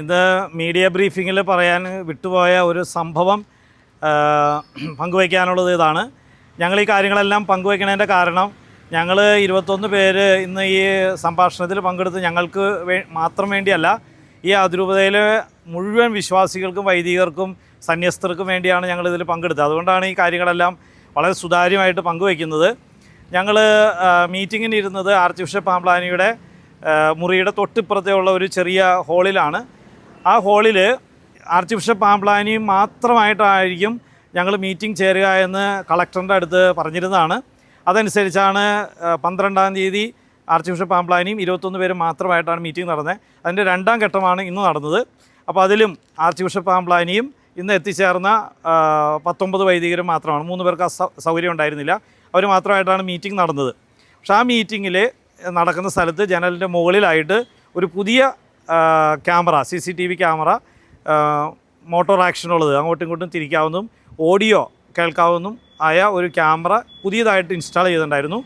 ഇന്ന് മീഡിയ ബ്രീഫിങ്ങിൽ പറയാൻ വിട്ടുപോയ ഒരു സംഭവം പങ്കുവയ്ക്കാനുള്ളത് ഇതാണ്. ഞങ്ങൾ ഈ കാര്യങ്ങളെല്ലാം പങ്കുവയ്ക്കുന്നതിന്റെ കാരണം ഞങ്ങൾ ഇരുപത്തൊന്ന് പേര് ഇന്ന് ഈ സംഭാഷണത്തിൽ പങ്കെടുത്ത് ഞങ്ങൾക്ക് വേ മാത്രം വേണ്ടിയല്ല ഈ അതിരൂപതയിലെ മുഴുവൻ വിശ്വാസികൾക്കും വൈദികർക്കും സന്യസ്തർക്കും വേണ്ടിയാണ് ഞങ്ങൾ ഇതിൽ പങ്കെടുത്തത്. അതുകൊണ്ടാണ് ഈ കാര്യങ്ങളെല്ലാം വളരെ സുതാര്യമായിട്ട് പങ്കുവയ്ക്കുന്നത്. ഞങ്ങൾ മീറ്റിങ്ങിന് ഇരുന്നത് ആർച്ച് ബിഷപ്പ് പാംപ്ലാനിയുടെ മുറിയുടെ തൊട്ടിപ്പുറത്തെ ഉള്ള ഒരു ചെറിയ ഹോളിലാണ്. ആ ഹോളിൽ ആർച്ച് ബിഷപ്പ് പാംപ്ലാനി മാത്രമായിട്ടായിരിക്കും ഞങ്ങൾ മീറ്റിംഗ് ചേരുക എന്ന് കളക്ടറിന്റെ അടുത്ത് പറഞ്ഞിരുന്നതാണ്. അതനുസരിച്ചാണ് പന്ത്രണ്ടാം തീയതി ആർച്ച് ബിഷപ്പ് പാംപ്ലാനിയും ഇരുപത്തൊന്ന് പേരും മാത്രമായിട്ടാണ് മീറ്റിംഗ് നടന്നത്. അതിന്റെ രണ്ടാം ഘട്ടമാണ് ഇന്ന് നടന്നത്. അപ്പോൾ അതിലും ആർച്ച് ബിഷപ്പ് ആംപ്ലാനിയും ഇന്ന് എത്തിച്ചേർന്ന പത്തൊമ്പത് വൈദികരും മാത്രമാണ്. മൂന്ന് പേർക്ക് സൗകര്യം ഉണ്ടായിരുന്നില്ല. അവർ മാത്രമായിട്ടാണ് മീറ്റിംഗ് നടന്നത്. പക്ഷേ ആ മീറ്റിങ്ങിൽ നടക്കുന്ന സ്ഥലത്ത് ജനലിന്റെ മുകളിലായിട്ട് ഒരു പുതിയ camera C C T V camera motor ആക്ഷനുള്ളത് അങ്ങോട്ടും ഇങ്ങോട്ടും തിരിക്കാവുന്നതും ഓഡിയോ കേൾക്കാവുന്നതും ആയ ഒരു ക്യാമറ പുതിയതായിട്ട് ഇൻസ്റ്റാൾ ചെയ്തിട്ടുണ്ടായിരുന്നു.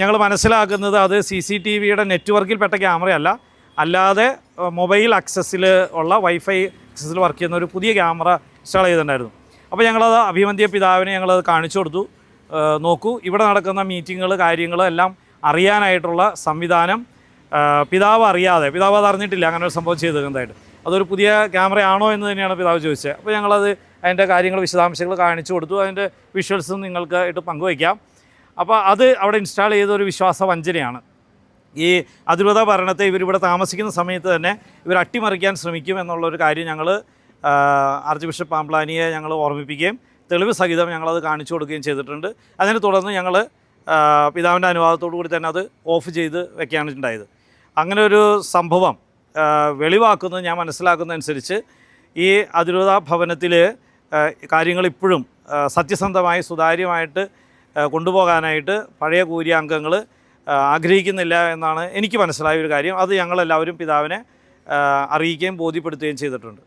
ഞങ്ങൾ മനസ്സിലാക്കുന്നത് അത് സി സി ടി വിയുടെ നെറ്റ്വർക്കിൽപ്പെട്ട ക്യാമറയല്ല. അല്ലാതെ മൊബൈൽ ആക്സസ്സിൽ ഉള്ള വൈഫൈ ആക്സസ്സിൽ വർക്ക് ചെയ്യുന്ന ഒരു പുതിയ ക്യാമറ ഇൻസ്റ്റാൾ ചെയ്തിട്ടുണ്ടായിരുന്നു. അപ്പോൾ ഞങ്ങളത് അഭിമന്യ പിതാവിനെ ഞങ്ങളത് കാണിച്ചു കൊടുത്തു. നോക്കൂ ഇവിടെ നടക്കുന്ന മീറ്റിങ്ങുകൾ കാര്യങ്ങൾ എല്ലാം അറിയാനായിട്ടുള്ള സംവിധാനം പിതാവ് അറിയാതെ പിതാവ് അത് അറിഞ്ഞിട്ടില്ല അങ്ങനെ ഒരു സംഭവം ചെയ്തിരുന്നതായിട്ട് അതൊരു പുതിയ ക്യാമറയാണോ എന്ന് തന്നെയാണ് പിതാവ് ചോദിച്ചത്. അപ്പോൾ ഞങ്ങളത് അതിന്റെ കാര്യങ്ങൾ വിശദാംശങ്ങൾ കാണിച്ചു കൊടുത്തു. അതിന്റെ വിഷ്വൽസും നിങ്ങൾക്ക് ആയിട്ട് പങ്കുവയ്ക്കാം. അപ്പോൾ അത് അവിടെ ഇൻസ്റ്റാൾ ചെയ്ത ഒരു വിശ്വാസ വഞ്ചനയാണ്. ഈ അതിരൂപത ഭരണത്തെ ഇവരിവിടെ താമസിക്കുന്ന സമയത്ത് തന്നെ ഇവർ അട്ടിമറിക്കാൻ ശ്രമിക്കും എന്നുള്ളൊരു കാര്യം ഞങ്ങൾ ആർച്ച് ബിഷപ്പ് പാംപ്ലാനിയെ ഞങ്ങൾ ഓർമ്മിപ്പിക്കുകയും തെളിവ് സഹിതം ഞങ്ങളത് കാണിച്ചു കൊടുക്കുകയും ചെയ്തിട്ടുണ്ട്. അതിനെ തുടർന്ന് ഞങ്ങൾ പിതാവിന്റെ അനുവാദത്തോടു കൂടി തന്നെ അത് ഓഫ് ചെയ്ത് വെക്കുകയാണ് ഉണ്ടായത്. അങ്ങനെ ഒരു സംഭവം വെളിവാക്കുന്നത് ഞാൻ മനസ്സിലാക്കുന്നതനുസരിച്ച് ഈ അതിരൂത ഭവനത്തിൽ കാര്യങ്ങൾ ഇപ്പോഴും സത്യസന്ധമായി സുതാര്യമായിട്ട് കൊണ്ടുപോകാനായിട്ട് പഴയ കൂരിയ അംഗങ്ങൾ ആഗ്രഹിക്കുന്നില്ല എന്നാണ് എനിക്ക് മനസ്സിലായ ഒരു കാര്യം. അത് ഞങ്ങളെല്ലാവരും പിതാവിനെ അറിയിക്കുകയും ബോധ്യപ്പെടുത്തുകയും ചെയ്തിട്ടുണ്ട്.